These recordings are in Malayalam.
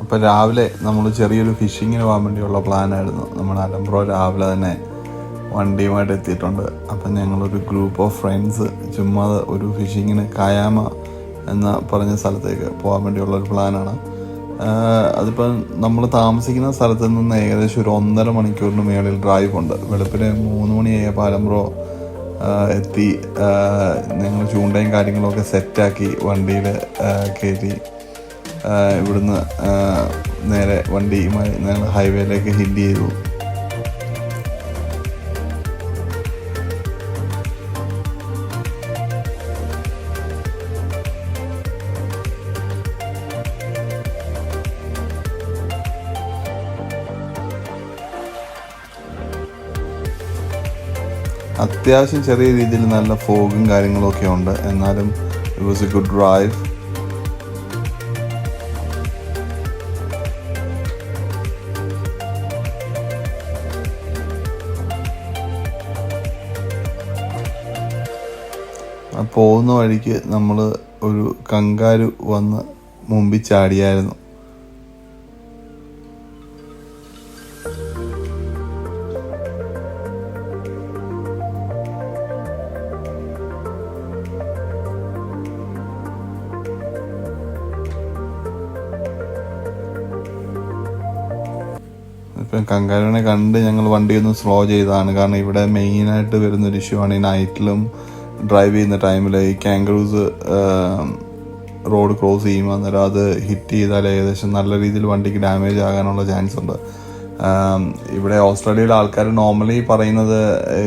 അപ്പോൾ രാവിലെ നമ്മൾ ചെറിയൊരു ഫിഷിങ്ങിന് പോകാൻ വേണ്ടിയുള്ള പ്ലാനായിരുന്നു നമ്മൾ അലംബ്രോ രാവിലെ തന്നെ വണ്ടിയുമായിട്ട് എത്തിയിട്ടുണ്ട്. അപ്പം ഞങ്ങളൊരു ഗ്രൂപ്പ് ഓഫ് ഫ്രണ്ട്സ് ചുമ്മാ ഒരു ഫിഷിങ്ങിന് കായാമ എന്ന പറഞ്ഞ സ്ഥലത്തേക്ക് പോകാൻ വേണ്ടിയുള്ള ഒരു പ്ലാനാണ് അതിപ്പം നമ്മൾ താമസിക്കുന്ന സ്ഥലത്ത് നിന്ന് ഏകദേശം ഒരു ഒന്നര മണിക്കൂറിന് മേളിൽ ഡ്രൈവ് ഉണ്ട്. വെളുപ്പിന് മൂന്ന് മണിയായപ്പോൾ അലംബ്രോ എത്തി. ഞങ്ങൾ ചൂണ്ടയും കാര്യങ്ങളൊക്കെ സെറ്റാക്കി വണ്ടിയിൽ കയറ്റി ഇവിടുന്ന് നേരെ വണ്ടിയുമായി ഞങ്ങൾ ഹൈവേയിലേക്ക് ഹിറ്റ് ചെയ്തു. അത്യാവശ്യം ചെറിയ രീതിയിൽ നല്ല ഫോഗും കാര്യങ്ങളൊക്കെ ഉണ്ട്. എന്നാലും it was a good drive പോകുന്ന വഴിക്ക് നമ്മൾ ഒരു കങ്കാരു വന്ന് മുമ്പിൽ ചാടിയായിരുന്നു. ഇപ്പം കങ്കാരുവിനെ കണ്ട് ഞങ്ങൾ വണ്ടി ഒന്ന് സ്ലോ ചെയ്തതാണ്. കാരണം ഇവിടെ മെയിനായിട്ട് വരുന്നൊരു ഇഷ്യൂ ആണ് ഈ നൈറ്റിലും ഡ്രൈവ് ചെയ്യുന്ന ടൈമിൽ ഈ കാങ്കറൂസ് റോഡ് ക്രോസ് ചെയ്യുമ്പോൾ അന്നേരം അത് ഹിറ്റ് ചെയ്താൽ ഏകദേശം നല്ല രീതിയിൽ വണ്ടിക്ക് ഡാമേജ് ആകാനുള്ള ചാൻസ് ഉണ്ട്. ഇവിടെ ഓസ്ട്രേലിയയിലെ ആൾക്കാർ നോർമലി പറയുന്നത്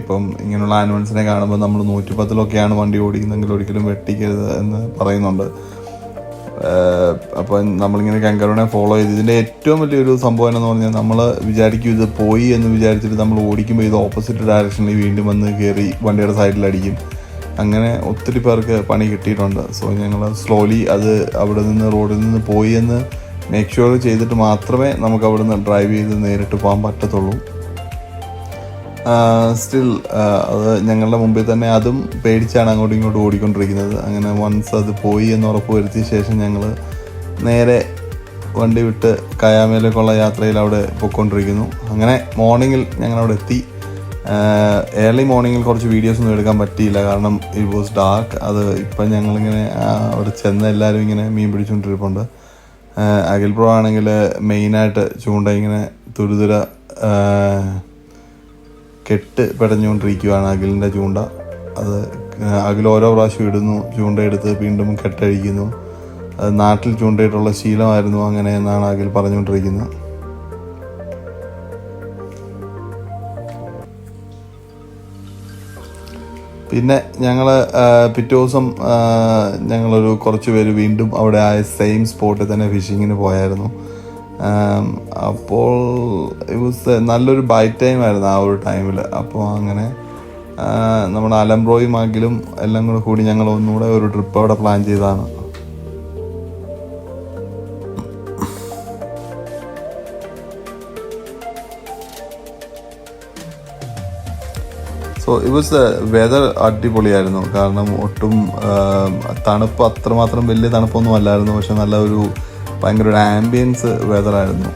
ഇപ്പം ഇങ്ങനെയുള്ള ആനിമൽസിനെ കാണുമ്പോൾ നമ്മൾ നൂറ്റിപ്പത്തിലൊക്കെയാണ് വണ്ടി ഓടിക്കുന്നതെങ്കിൽ ഒരിക്കലും വെട്ടിക്കരുത് എന്ന് പറയുന്നുണ്ട്. അപ്പം നമ്മളിങ്ങനെ കങ്കറിനെ ഫോളോ ചെയ്ത് ഇതിന്റെ ഏറ്റവും വലിയൊരു സംഭവം എന്ന് പറഞ്ഞാൽ നമ്മൾ വിചാരിക്കും ഇത് പോയി എന്ന് വിചാരിച്ചിട്ട് നമ്മൾ ഓടിക്കുമ്പോൾ ഇത് ഓപ്പോസിറ്റ് ഡയറക്ഷനിൽ വീണ്ടും വന്ന് കയറി വണ്ടിയുടെ സൈഡിൽ അടിക്കും. അങ്ങനെ ഒത്തിരി പേർക്ക് പണി കിട്ടിയിട്ടുണ്ട്. സോ ഞങ്ങൾ സ്ലോലി അത് അവിടെ നിന്ന് റോഡിൽ നിന്ന് പോയി എന്ന് മേക്ക് ഷുവർ ചെയ്തിട്ട് മാത്രമേ നമുക്ക് അവിടെ നിന്ന് ഡ്രൈവ് ചെയ്ത് നേരിട്ട് പോകാൻ പറ്റത്തുള്ളൂ. സ്റ്റിൽ അത് ഞങ്ങളുടെ മുമ്പിൽ തന്നെ അതും പേടിച്ചാണ് അങ്ങോട്ടും ഇങ്ങോട്ടും ഓടിക്കൊണ്ടിരിക്കുന്നത്. അങ്ങനെ വൺസ് അത് പോയി എന്ന് ഉറപ്പ് വരുത്തിയ ശേഷം ഞങ്ങൾ നേരെ വണ്ടി വിട്ട് കയാമേലേക്കുള്ള യാത്രയിൽ അവിടെ പൊയ്ക്കൊണ്ടിരിക്കുന്നു. അങ്ങനെ മോർണിംഗിൽ ഞങ്ങളവിടെ എത്തി. ഏർലി മോർണിംഗിൽ കുറച്ച് വീഡിയോസ് ഒന്നും എടുക്കാൻ പറ്റിയില്ല. കാരണം ഇറ്റ് വാസ് ഡാർക്ക് അത് ഇപ്പം ഞങ്ങളിങ്ങനെ അവിടെ ചെന്ന് എല്ലാവരും ഇങ്ങനെ മീൻ പിടിച്ചുകൊണ്ടിരിപ്പുണ്ട് അഖിൽ പ്രോ ആണെങ്കിൽ മെയിനായിട്ട് ചൂണ്ട ഇങ്ങനെ തുരുതുര കെട്ട് പെടഞ്ഞുകൊണ്ടിരിക്കുകയാണ് അഖിലിന്റെ ചൂണ്ട. അത് അഖിൽ ഓരോ പ്രാവശ്യം ഇടുന്നു ചൂണ്ടയെടുത്ത് വീണ്ടും കെട്ടഴിക്കുന്നു. നാട്ടിൽ ചൂണ്ടയിട്ടുള്ള ശീലമായിരുന്നു അങ്ങനെ എന്നാണ് അഖിൽ പറഞ്ഞുകൊണ്ടിരിക്കുന്നത് പിന്നെ ഞങ്ങൾ പിറ്റേ ദിവസം ഞങ്ങളൊരു കുറച്ച് പേര് വീണ്ടും അവിടെ ആ സെയിം സ്പോട്ടിൽ തന്നെ ഫിഷിങ്ങിന് പോയായിരുന്നു. അപ്പോൾ ഇവസ് നല്ലൊരു ബൈറ്റ് ടൈം ആയിരുന്നു ആ ഒരു ടൈമിൽ അപ്പോൾ അങ്ങനെ നമ്മുടെ അലംബ്രോയും ആകിലും എല്ലാം കൂടെ കൂടി ഞങ്ങൾ ഒന്നുകൂടെ ഒരു ട്രിപ്പ് അവിടെ പ്ലാൻ ചെയ്തതാണ്. സോ ഇറ്റ് വാസ് വെതർ അടിപൊളിയായിരുന്നു. കാരണം ഒട്ടും തണുപ്പ് അത്രമാത്രം വലിയ തണുപ്പൊന്നും അല്ലായിരുന്നു. പക്ഷെ നല്ല ഒരു ഭയങ്കര ഒരു ആംബിയൻസ് വെതറായിരുന്നു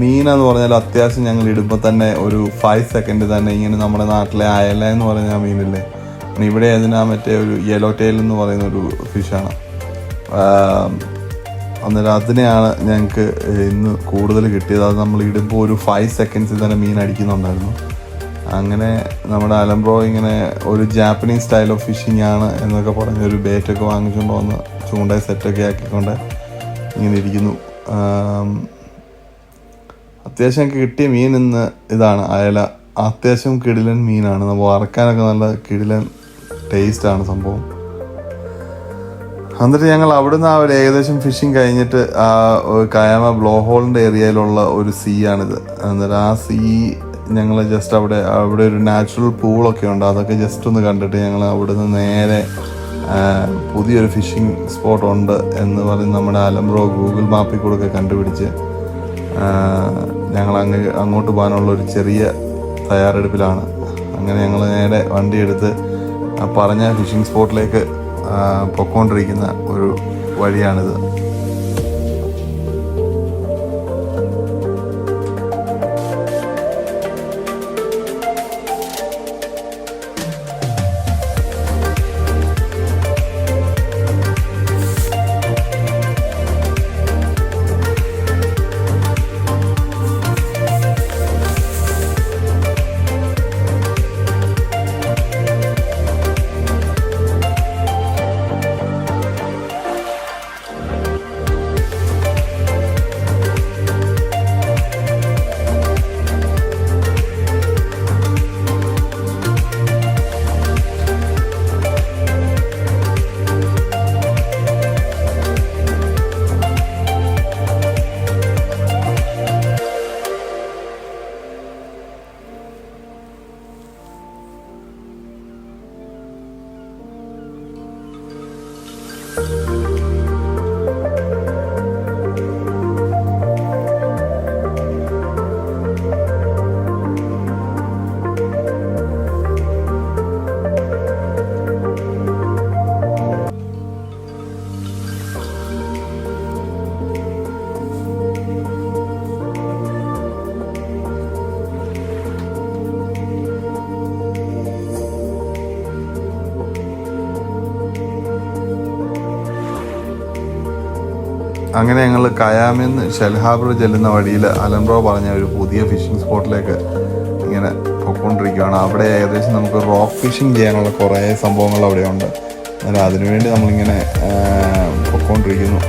മീനെന്ന് പറഞ്ഞാൽ അത്യാവശ്യം ഞങ്ങൾ ഇടുമ്പോൾ തന്നെ ഒരു ഫൈവ് സെക്കൻഡ് തന്നെ ഇങ്ങനെ നമ്മുടെ നാട്ടിലെ അയല എന്ന് പറഞ്ഞ മീനില്ലേ? ഇവിടെ അതിനാ മറ്റേ ഒരു യെല്ലോ ടൈൽ എന്ന് പറയുന്ന ഒരു ഫിഷാണ് അന്നേരം അതിനെയാണ് ഞങ്ങൾക്ക് ഇന്ന് കൂടുതൽ കിട്ടിയത്. അത് നമ്മൾ ഇടുമ്പോൾ ഒരു ഫൈവ് സെക്കൻഡ്സിൽ തന്നെ മീൻ അടിക്കുന്നുണ്ടായിരുന്നു. അങ്ങനെ നമ്മുടെ അലംബ്രോ ഇങ്ങനെ ഒരു ജാപ്പനീസ് സ്റ്റൈൽ ഓഫ് ഫിഷിംഗ് ആണ് എന്നൊക്കെ പറഞ്ഞ് ഒരു ബേറ്റൊക്കെ വാങ്ങിച്ചുകൊണ്ട് വന്ന് ചൂണ്ട സെറ്റൊക്കെ ആക്കിക്കൊണ്ട് ഇങ്ങനെ ഇരിക്കുന്നു. അത്യാവശ്യം കിട്ടിയ മീൻ ഇന്ന് ഇതാണ്. അയല. അത്യാവശ്യം കിടിലൻ മീനാണ്. നമ്മൾ വറക്കാനൊക്കെ നല്ല കിടിലൻ ടേസ്റ്റാണ് സംഭവം. എന്നിട്ട് ഞങ്ങൾ അവിടുന്ന് ആ ഒരു ഏകദേശം ഫിഷിങ് കഴിഞ്ഞിട്ട് ആ കയാമ ബ്ലോ ഹോളിന്റെ ഏരിയയിലുള്ള ഒരു സീ ആണിത്. എന്നിട്ട് ആ സീ ഞങ്ങൾ ജസ്റ്റ് അവിടെ അവിടെ ഒരു നാച്ചുറൽ പൂളൊക്കെ ഉണ്ട്. അതൊക്കെ ജസ്റ്റ് ഒന്ന് കണ്ടിട്ട് ഞങ്ങൾ അവിടുന്ന് നേരെ പുതിയൊരു ഫിഷിംഗ് സ്പോട്ട് ഉണ്ട് എന്ന് പറഞ്ഞ് നമ്മുടെ അലംബ്രോ ഗൂഗിൾ മാപ്പിൽ കൂടെ കണ്ടുപിടിച്ച് ഞങ്ങൾ അങ്ങ് അങ്ങോട്ട് പോകാനുള്ള ഒരു ചെറിയ തയ്യാറെടുപ്പിലാണ്. അങ്ങനെ ഞങ്ങൾ നേരെ വണ്ടിയെടുത്ത് പറഞ്ഞ ഫിഷിംഗ് സ്പോട്ടിലേക്ക് പൊക്കോണ്ടിരിക്കുന്ന ഒരു വഴിയാണിത്. അങ്ങനെ ഞങ്ങൾ കയാമിന്ന് ഷെൽഹാബർ ചെല്ലുന്ന വഴിയിൽ അലംബ്രോ പറഞ്ഞ ഒരു പുതിയ ഫിഷിംഗ് സ്പോട്ടിലേക്ക് ഇങ്ങനെ പൊയ്ക്കൊണ്ടിരിക്കുകയാണ് അവിടെ ഏകദേശം നമുക്ക് റോക്ക് ഫിഷിംഗ് ചെയ്യാനുള്ള കുറേ സംഭവങ്ങൾ അവിടെയുണ്ട്. അതിനുവേണ്ടി നമ്മളിങ്ങനെ പൊയ്ക്കൊണ്ടിരിക്കുന്നു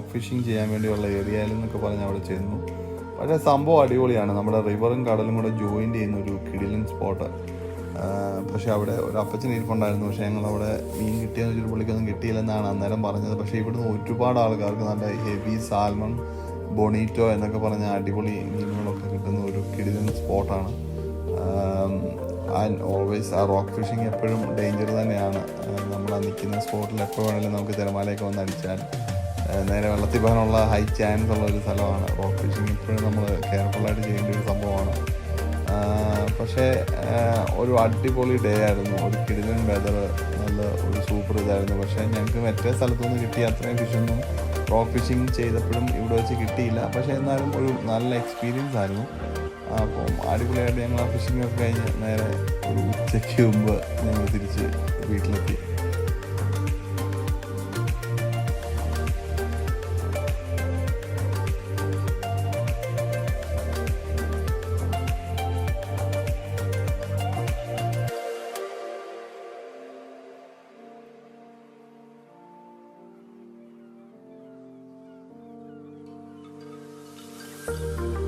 റോക്ക് ഫിഷിംഗ് ചെയ്യാൻ വേണ്ടിയുള്ള ഏരിയയിൽ എന്നൊക്കെ പറഞ്ഞ് അവിടെ ചെന്നു. പക്ഷേ സംഭവം അടിപൊളിയാണ്. നമ്മുടെ റിവറും കടലും കൂടെ ജോയിൻ ചെയ്യുന്ന ഒരു കിടിലൻ സ്പോട്ട് പക്ഷേ അവിടെ ഒരു അപ്പച്ചൻ ഇരിപ്പുണ്ടായിരുന്നു. പക്ഷേ ഞങ്ങൾ അവിടെ മീൻ കിട്ടിയെന്ന് വെച്ചിട്ട് പുള്ളിക്കൊന്നും കിട്ടിയില്ലെന്നാണ് അന്നേരം പറഞ്ഞത്. പക്ഷേ ഇവിടുന്ന് ഒരുപാട് ആൾക്കാർക്ക് നല്ല ഹെവി സാൽമൺ ബൊണീറ്റോ എന്നൊക്കെ പറഞ്ഞ അടിപൊളി മീനുകളൊക്കെ കിട്ടുന്ന ഒരു കിടിലൻ സ്പോട്ടാണ് ആൻഡ് ഓൾവേസ് ആ റോക്ക് ഫിഷിംഗ് എപ്പോഴും ഡേഞ്ചർ തന്നെയാണ്. നമ്മൾ നിൽക്കുന്ന സ്പോട്ടിൽ എപ്പോൾ വേണമെങ്കിലും നമുക്ക് തിരമാലയൊക്കെ വന്ന് അടിച്ചാൽ നേരെ വെള്ളത്തിൽ പോകാനുള്ള ഹൈ ചാൻസ് ഉള്ള ഒരു സ്ഥലമാണ്. റോക്ക് ഫിഷിംഗ് ഇപ്പോഴും നമ്മൾ കെയർഫുള്ളായിട്ട് ചെയ്യേണ്ട ഒരു സംഭവമാണ്. പക്ഷേ ഒരു അടിപൊളി ഡേ ആയിരുന്നു. ഒരു കിടിലൻ വെതർ നല്ല ഒരു സൂപ്പർ ഇതായിരുന്നു. പക്ഷേ ഞങ്ങൾക്ക് മറ്റേ സ്ഥലത്തുനിന്ന് കിട്ടിയ അത്രയും ഫിഷൊന്നും റോക്ക് ഫിഷിംഗ് ചെയ്തപ്പോഴും ഇവിടെ വെച്ച് കിട്ടിയില്ല. പക്ഷേ എന്നാലും ഒരു നല്ല എക്സ്പീരിയൻസ് ആയിരുന്നു. അപ്പം അടിപൊളിയായിട്ട് ഞങ്ങൾ ആ ഫിഷിംഗ് ഒക്കെ കഴിഞ്ഞ് നേരെ ഒരു ഉച്ചയ്ക്ക് മുമ്പ് ഞങ്ങൾ തിരിച്ച് വീട്ടിലെത്തി. you